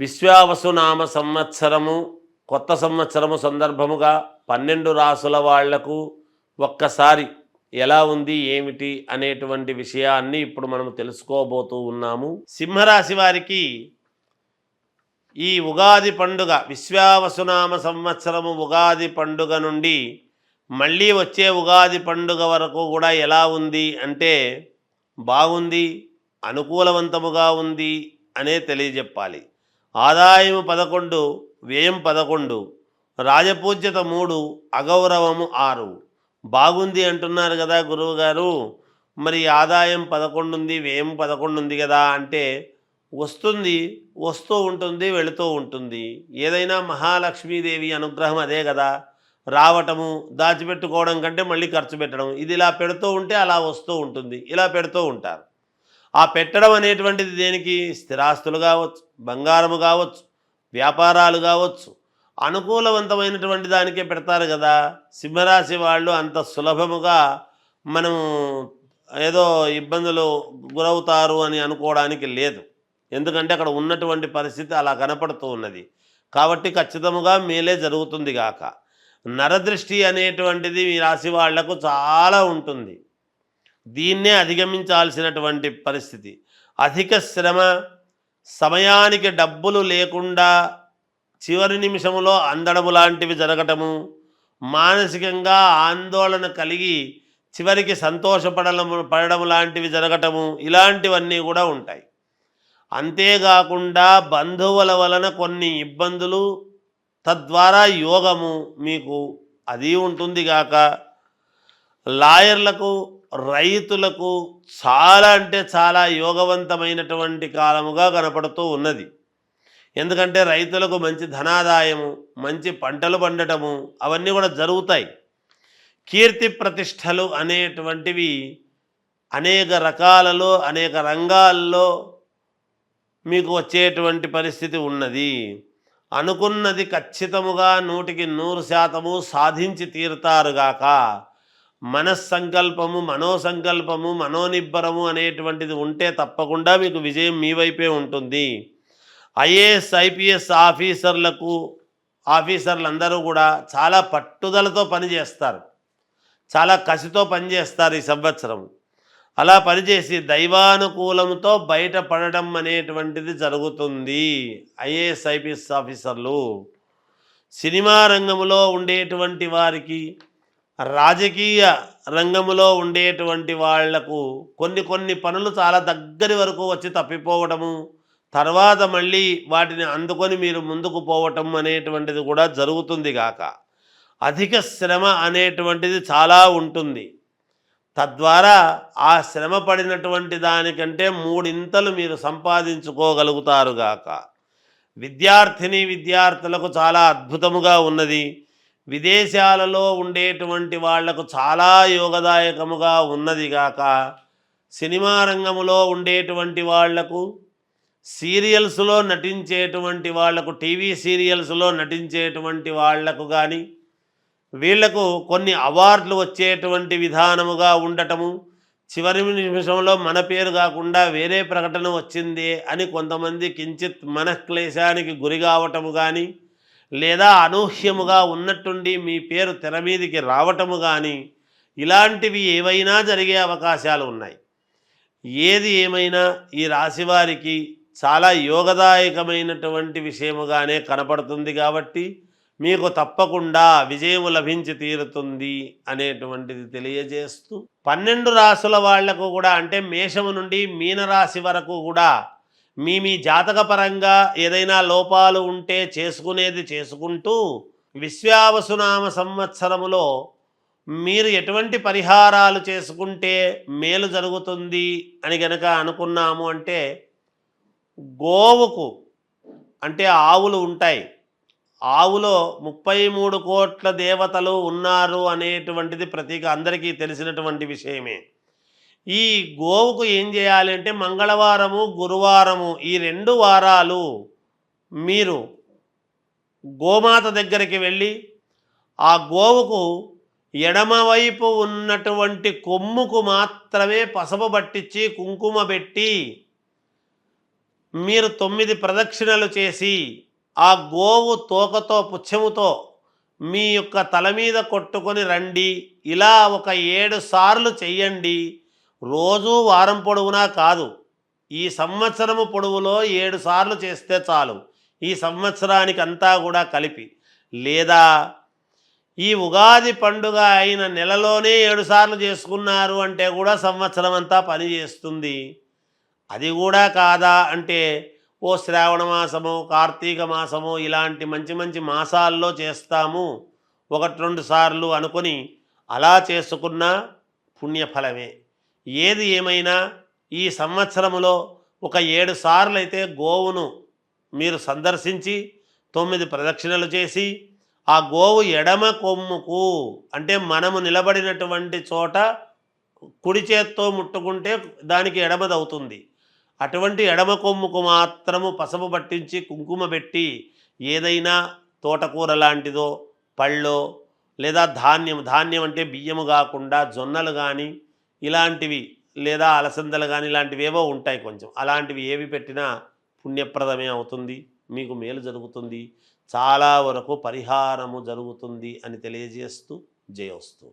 విశ్వావసునామ సంవత్సరము కొత్త సంవత్సరము సందర్భముగా పన్నెండు రాసుల వాళ్ళకు ఒక్కసారి ఎలా ఉంది ఏమిటి అనేటువంటి విషయాన్ని ఇప్పుడు మనం తెలుసుకోబోతూ ఉన్నాము. సింహరాశి వారికి ఈ ఉగాది పండుగ విశ్వావసునామ సంవత్సరము ఉగాది పండుగ నుండి మళ్ళీ వచ్చే ఉగాది పండుగ వరకు కూడా ఎలా ఉంది అంటే బాగుంది అనుకూలవంతముగా ఉంది అనే తెలియజెప్పాలి. ఆదాయము పదకొండు వ్యయం పదకొండు రాజపూజ్యత మూడు అగౌరవము ఆరు. బాగుంది అంటున్నారు కదా గురువుగారు. మరి ఆదాయం పదకొండు ఉంది వ్యయం పదకొండు ఉంది కదా అంటే వస్తుంది వస్తూ ఉంటుంది వెళుతూ ఉంటుంది. ఏదైనా మహాలక్ష్మీదేవి అనుగ్రహం అదే కదా. రావటము దాచిపెట్టుకోవడం కంటే మళ్ళీ ఖర్చు పెట్టడం. ఇది ఇలా పెడుతూ ఉంటే అలా వస్తూ ఉంటుంది ఇలా పెడుతూ ఉంటారు. ఆ పెట్టడం అనేటువంటిది దేనికి? స్థిరాస్తులు కావచ్చు బంగారము కావచ్చు వ్యాపారాలు కావచ్చు. అనుకూలవంతమైనటువంటి దానికే పెడతారు కదా. సింహరాశి వాళ్ళు అంత సులభముగా మనం ఏదో ఇబ్బందులు గురవుతారు అని అనుకోవడానికి లేదు. ఎందుకంటే అక్కడ ఉన్నటువంటి పరిస్థితి అలా కనపడుతూ ఉన్నది. కాబట్టి ఖచ్చితముగా మేలే జరుగుతుంది గాక. నరదృష్టి అనేటువంటిది మీ రాశి వాళ్ళకు చాలా ఉంటుంది. దీన్నే అధిగమించాల్సినటువంటి పరిస్థితి. అధిక శ్రమ సమయానికి డబ్బులు లేకుండా చివరి నిమిషంలో అందడము లాంటివి జరగటము మానసికంగా ఆందోళన కలిగి చివరికి సంతోషపడము పడడం లాంటివి జరగటము ఇలాంటివన్నీ కూడా ఉంటాయి. అంతేకాకుండా బంధువుల వలన కొన్ని ఇబ్బందులు తద్వారా యోగము మీకు అది ఉంటుంది గాక. లాయర్లకు రైతులకు చాలా అంటే చాలా యోగవంతమైనటువంటి కాలముగా కనపడుతూ ఉన్నది. ఎందుకంటే రైతులకు మంచి ధనాదాయము మంచి పంటలు పండటము అవన్నీ కూడా జరుగుతాయి. కీర్తి ప్రతిష్టలు అనేటువంటివి అనేక రకాలలో అనేక రంగాల్లో మీకు వచ్చేటువంటి పరిస్థితి ఉన్నది. అనుకున్నది ఖచ్చితముగా నూటికి నూరు శాతము సాధించి తీరుతారుగాక మనస్సంకల్పము మనోసంకల్పము మనోనిబ్బరము అనేటువంటిది ఉంటే తప్పకుండా మీకు విజయం మీ వైపే ఉంటుంది. ఐఏఎస్ ఐపీఎస్ ఆఫీసర్లకు ఆఫీసర్లు అందరూ కూడా చాలా పట్టుదలతో పనిచేస్తారు. చాలా కసితో పనిచేస్తారు ఈ సంవత్సరం. అలా పనిచేసి దైవానుకూలంతో బయటపడడం అనేటువంటిది జరుగుతుంది ఐఏఎస్ ఐపీఎస్ ఆఫీసర్లు. సినిమా రంగంలో ఉండేటువంటి వారికి రాజకీయ రంగంలో ఉండేటువంటి వాళ్ళకు కొన్ని కొన్ని పనులు చాలా దగ్గరి వరకు వచ్చి తప్పిపోవడము తర్వాత మళ్ళీ వాటిని అందుకొని మీరు ముందుకు పోవటం అనేటువంటిది కూడా జరుగుతుంది గాక. అధిక శ్రమ అనేటువంటిది చాలా ఉంటుంది. తద్వారా ఆ శ్రమ పడినటువంటి దానికంటే మూడింతలు మీరు సంపాదించుకోగలుగుతారు గాక. విద్యార్థిని విద్యార్థులకు చాలా అద్భుతముగా ఉన్నది. విదేశాలలో ఉండేటువంటి వాళ్ళకు చాలా యోగదాయకముగా ఉన్నది గాక సినిమా రంగములో ఉండేటువంటి వాళ్ళకు సీరియల్స్లో నటించేటువంటి వాళ్ళకు టీవీ సీరియల్స్లో నటించేటువంటి వాళ్ళకు కానీ వీళ్ళకు కొన్ని అవార్డులు వచ్చేటువంటి విధానముగా ఉండటము చివరి నిమిషంలో మన పేరు కాకుండా వేరే ప్రకటన వచ్చింది అని కొంతమంది కించిత్ మనక్లేశానికి గురి కావటము కానీ లేదా అనూహ్యముగా ఉన్నట్టుండి మీ పేరు తెర మీదికి రావటము కానీ ఇలాంటివి ఏవైనా జరిగే అవకాశాలు ఉన్నాయి. ఏది ఏమైనా ఈ రాశివారికి చాలా యోగదాయకమైనటువంటి విషయముగానే కనపడుతుంది కాబట్టి మీకు తప్పకుండా విజయం లభించి తీరుతుంది అనేటువంటిది తెలియజేస్తూ పన్నెండు రాసుల వాళ్ళకు కూడా అంటే మేషము నుండి మీనరాశి వరకు కూడా మీ మీ జాతకపరంగా ఏదైనా లోపాలు ఉంటే చేసుకునేది చేసుకుంటూ విశ్వావసునామ సంవత్సరములో మీరు ఎటువంటి పరిహారాలు చేసుకుంటే మేలు జరుగుతుంది అని గనక అనుకున్నాము అంటే గోవుకు అంటే ఆవులు ఉంటాయి. ఆవులో ముప్పై మూడు కోట్ల దేవతలు ఉన్నారు అనేటువంటిది ప్రతీక అందరికీ తెలిసినటువంటి విషయమే. ఈ గోవుకు ఏం చేయాలి అంటే మంగళవారము గురువారము ఈ రెండు వారాలు మీరు గోమాత దగ్గరికి వెళ్ళి ఆ గోవుకు ఎడమవైపు ఉన్నటువంటి కొమ్ముకు మాత్రమే పసుపు పట్టించి కుంకుమ పెట్టి మీరు తొమ్మిది ప్రదక్షిణలు చేసి ఆ గోవు తోకతో పుచ్చముతో మీ యొక్క తల మీద కొట్టుకొని రండి. ఇలా ఒక ఏడు సార్లు చెయ్యండి. రోజు వారం పొడవునా కాదు ఈ సంవత్సరము పొడవులో ఏడు సార్లు చేస్తే చాలు. ఈ సంవత్సరానికి అంతా కూడా కలిపి. లేదా ఈ ఉగాది పండుగ అయిన నెలలోనే ఏడుసార్లు చేసుకున్నారు అంటే కూడా సంవత్సరం అంతా పని చేస్తుంది. అది కూడా కాదా అంటే ఓ శ్రావణ మాసము కార్తీక మాసము ఇలాంటి మంచి మంచి మాసాల్లో చేస్తాము. ఒకటి రెండు సార్లు అనుకొని అలా చేసుకున్న పుణ్యఫలమే. ఏది ఏమైనా ఈ సంవత్సరములో ఒక ఏడు సార్లు అయితే గోవును మీరు సందర్శించి తొమ్మిది ప్రదక్షిణలు చేసి ఆ గోవు ఎడమ కొమ్ముకు అంటే మనము నిలబడినటువంటి చోట కుడి చేత్తో ముట్టుకుంటే దానికి ఎడమదవుతుంది. అటువంటి ఎడమ కొమ్ముకు మాత్రము పసుపు పట్టించి కుంకుమ పెట్టి ఏదైనా తోటకూర లాంటిదో పళ్ళో లేదా ధాన్యం ధాన్యం అంటే బియ్యము కాకుండా జొన్నలు కానీ ఇలాంటివి లేదా అలసందలు కానీ ఇలాంటివి ఏవో ఉంటాయి కొంచెం. అలాంటివి ఏవి పెట్టినా పుణ్యప్రదమే అవుతుంది మీకు మేలు జరుగుతుంది చాలా వరకు పరిహారము జరుగుతుంది అని తెలియజేస్తూ జయోస్తూ.